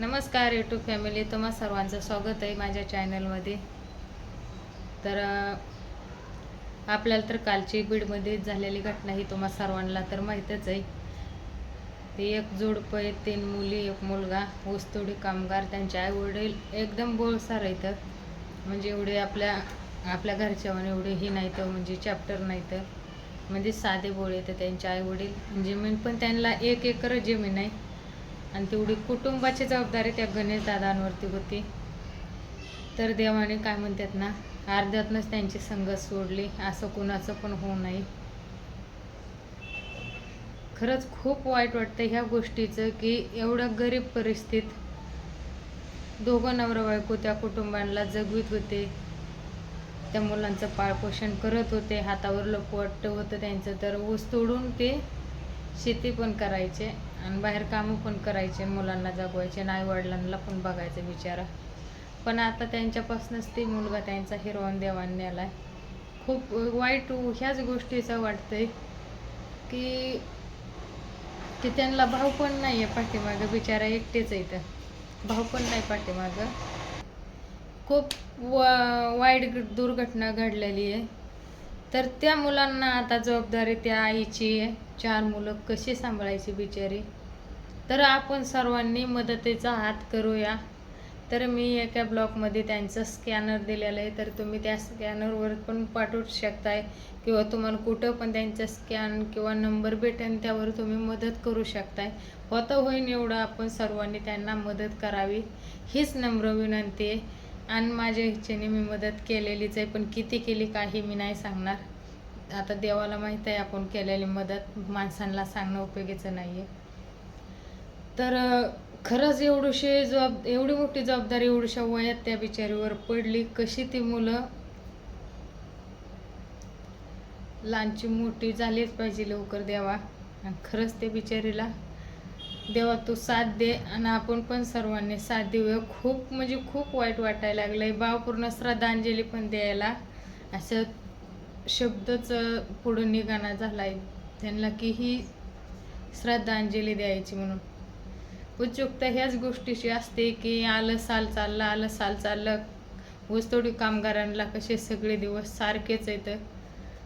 नमस्कार YouTube family तुम्हा सर्वांचं स्वागत आहे माझ्या चॅनलमध्ये तर आपल्याला तर कालची बीडमध्ये झालेली घटना ही तुम्हा सर्वांना तर माहीतच आहे. ते एक जोडपं आहे तीन मुली एक मुलगा ऊसतोडी कामगार त्यांचे आई वडील एकदम बोळसार आहेत. म्हणजे एवढे आपल्या आपल्या घरच्यावर एवढे ही नाही तर म्हणजे चॅप्टर नाही तर म्हणजे साधे बोळे तर त्यांचे आई वडील जमीन म्हणजे पण त्यांना एक एकर जमीन आहे. आणि तेवढी कुटुंबाची जबाबदारी त्या गणेश दादांवरती होती. तर देवाने काय म्हणतात ना अर्ध्यातनंच त्यांची संगत सोडली असं कुणाचं पण होऊ नये. खरंच खूप वाईट वाटतं ह्या गोष्टीचं की एवढं गरीब परिस्थितीत दोघं नवरा बायको त्या कुटुंबांना जगवीत होते. त्या मुलांचं पाळपोषण करत होते हातावर लपवट होतं त्यांचं तर ऊस तोडून ते शेती पण करायचे. आणि बाहेर कामं पण करायचे मुलांना जगवायचे आणि आईवडिलांना पण बघायचं बिचारा पण आता त्यांच्यापासूनच ते मुलगा त्यांचा हिरवण देवान नेलाय. खूप वाईट ह्याच गोष्टीचं वाटतंय की की त्यांना भाव पण नाही आहे पाठीमागं बिचारा एकटेच आहे इथं. भाव पण नाही पाठीमागं. खूप वा वाईट दुर्घटना घडलेली आहे. तर त्या मुलांना आता जबाबदारी त्या आईची आहे. चार मुलं कशी सांभाळायची बिचारी? तर आपण सर्वांनी मदतीचा हात करूया. तर मी एका ब्लॉकमध्ये त्यांचं स्कॅनर दिलेलं आहे. तर तुम्ही त्या स्कॅनरवर पण पाठवू शकताय किंवा तुम्हाला कुठं पण त्यांचा स्कॅन किंवा नंबर भेटेल त्यावर तुम्ही मदत करू शकताय. होतं होईन एवढं आपण सर्वांनी त्यांना मदत करावी. हीच नम्र विनंती आहे. आणि माझ्या इच्छेने मी मदत केलेलीच आहे पण किती केली काही मी नाही सांगणार. आता देवाला माहीत आहे आपण केलेली मदत माणसांना सांगणं उपयोगीचं नाही आहे तर खरंच एवढीशी जबाब एवढी मोठी जबाबदारी एवढ्याशा वयात त्या बिचारीवर पडली कशी ती मुलं लहानची मोठी झालीच पाहिजे लवकर देवा. आणि खरंच ते बिचारीला देवा तू साथ दे आणि आपण पण सर्वांनी साथ देऊया. खूप म्हणजे खूप वाईट वाटायला लागलंय. भावपूर्ण श्रद्धांजली पण द्यायला. असं शब्दच पुढं निघाना झालाय. त्यांना की ही श्रद्धांजली द्यायची म्हणून. उत्सुकता ह्याच गोष्टीशी असते की आलं साल चाललं आलं साल चाललं. ऊसतोडी कामगारांना कसे सगळे दिवस सारखेच येतं.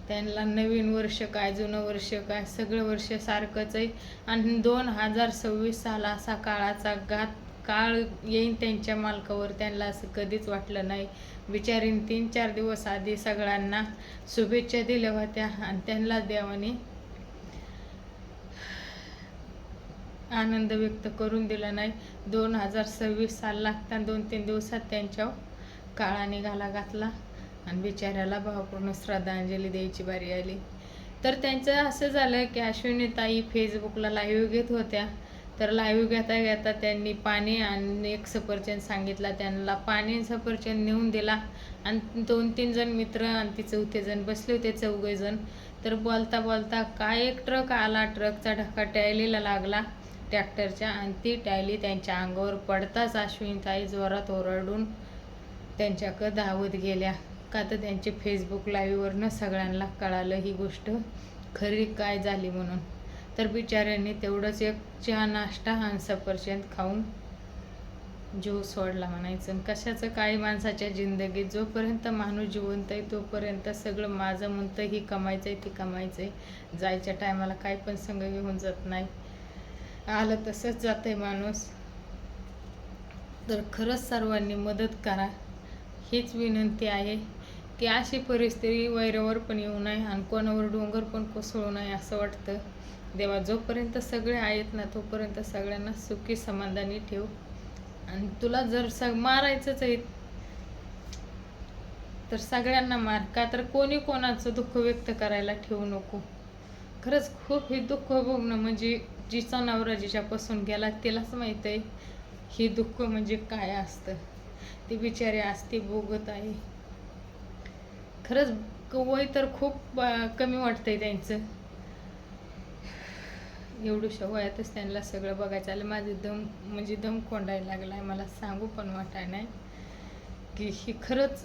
त्यांना नवीन वर्ष काय जुनं वर्ष काय सगळं वर्ष सारखंच आहे. आणि दोन हजार सव्वीस साला असा काळाचा घात काळ येईन त्यांच्या मालकावर त्यांना असं कधीच वाटलं नाही. बिचारीन तीन चार दिवस आधी सगळ्यांना शुभेच्छा दिल्या होत्या आणि त्यांना देवाने आनंद व्यक्त करून दिला नाही. दोन हजार सव्वीस साल लागता दोन तीन दिवसात त्यांच्या काळा निघाला घातला. आणि बिचाऱ्याला भावपूर्ण श्रद्धांजली द्यायची बारी आली. तर त्यांचं असं झालं की अश्विनी ताई फेसबुकला लाईव्ह घेत होत्या. तर लाईव्ह घेता घेता त्यांनी पाणी आणि एक सफरचंद सांगितला. त्यांना पाणी सफरचंद नेऊन दिला. आणि दोन तीन जण मित्र आणि ती चौथे जण बसले होते चौघे जण तर बोलता बोलता काय एक ट्रक आला? ट्रकचा ढक्का टॅलीला लागला ट्रॅक्टरच्या आणि ती टॅली त्यांच्या अंगावर पडताच अश्विनीताई जोरात ओरडून त्यांच्याकडं धावत गेल्या. का तर त्यांचे फेसबुक लाईव्हवरनं सगळ्यांना कळालं ही गोष्ट खरी काय झाली म्हणून. तर बिचाऱ्यांनी तेवढंच एक चहा नाश्ता आणि सफरचंद खाऊन जीव सोडला म्हणायचं. आणि कशाचं? काही माणसाच्या जिंदगीत जोपर्यंत माणूस जिवंत आहे तोपर्यंत सगळं माझं म्हणतं ही कमायचं आहे ती कमायचं आहे जायच्या टायमाला काय पण संग घेऊन जात नाही. आलं तसंच जात आहे माणूस. तर खरंच सर्वांनी मदत करा. हीच विनंती आहे. की अशी परिस्थिती वैरावर पण येऊ नये आणि कोणावर डोंगर पण कोसळू नये असं वाटतं. देवा जोपर्यंत सगळे आहेत ना तोपर्यंत सगळ्यांना सुखी समाधानी ठेव. आणि तुला जर स मारायचंच आहे तर सगळ्यांना मार. का तर कोणी कोणाचं दुःख व्यक्त करायला ठेवू नको. खरंच खूप हे दुःख बघणं म्हणजे जिचा नवरा जिच्यापासून गेला तिलाच माहीत आहे हे दुःख म्हणजे काय असतं. ती बिचारी असते भोगत आहे. खरंच वय तर खूप कमी वाटतंय त्यांचं. एवढ्याशा वयातच त्यांना सगळं बघायचं आलं. माझे दम म्हणजे दम कोंडायला लागला आहे मला सांगू पण वाटाय नाही की ही खरंच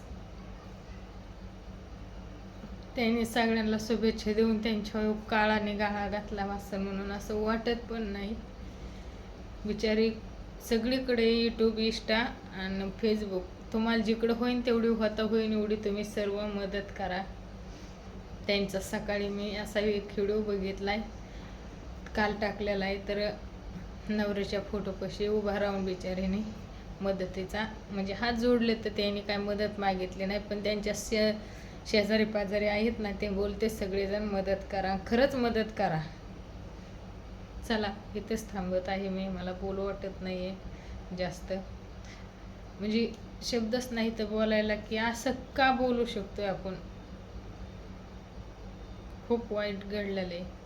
त्यांनी सगळ्यांना शुभेच्छा देऊन त्यांच्यावर काळाने गाळा घातला असं म्हणून असं वाटत पण नाही. बिचारी सगळीकडे यूट्यूब इंस्टा आणि फेसबुक तुम्हाला जिकडं होईन तेवढी होता होईन एवढी तुम्ही सर्व मदत करा. त्यांचा सकाळी मी असा एक व्हिडिओ आहे काल टाकलेला आहे तर नवऱ्याच्या फोटोपाशी उभा राहून बिचारीने मदतीचा म्हणजे हात जोडले तर त्यांनी काय मदत मागितली नाही पण त्यांच्या शे शेजारी पाजारी आहेत ना ते बोलते सगळेजण मदत करा खरंच मदत करा. चला इथेच थांबत आहे मी मला बोलू वाटत नाही आहे जास्त. म्हणजे शब्दच नाही तर बोलायला की असं का बोलू शकतोय आपण? खूप वाईट घडलेलं आहे.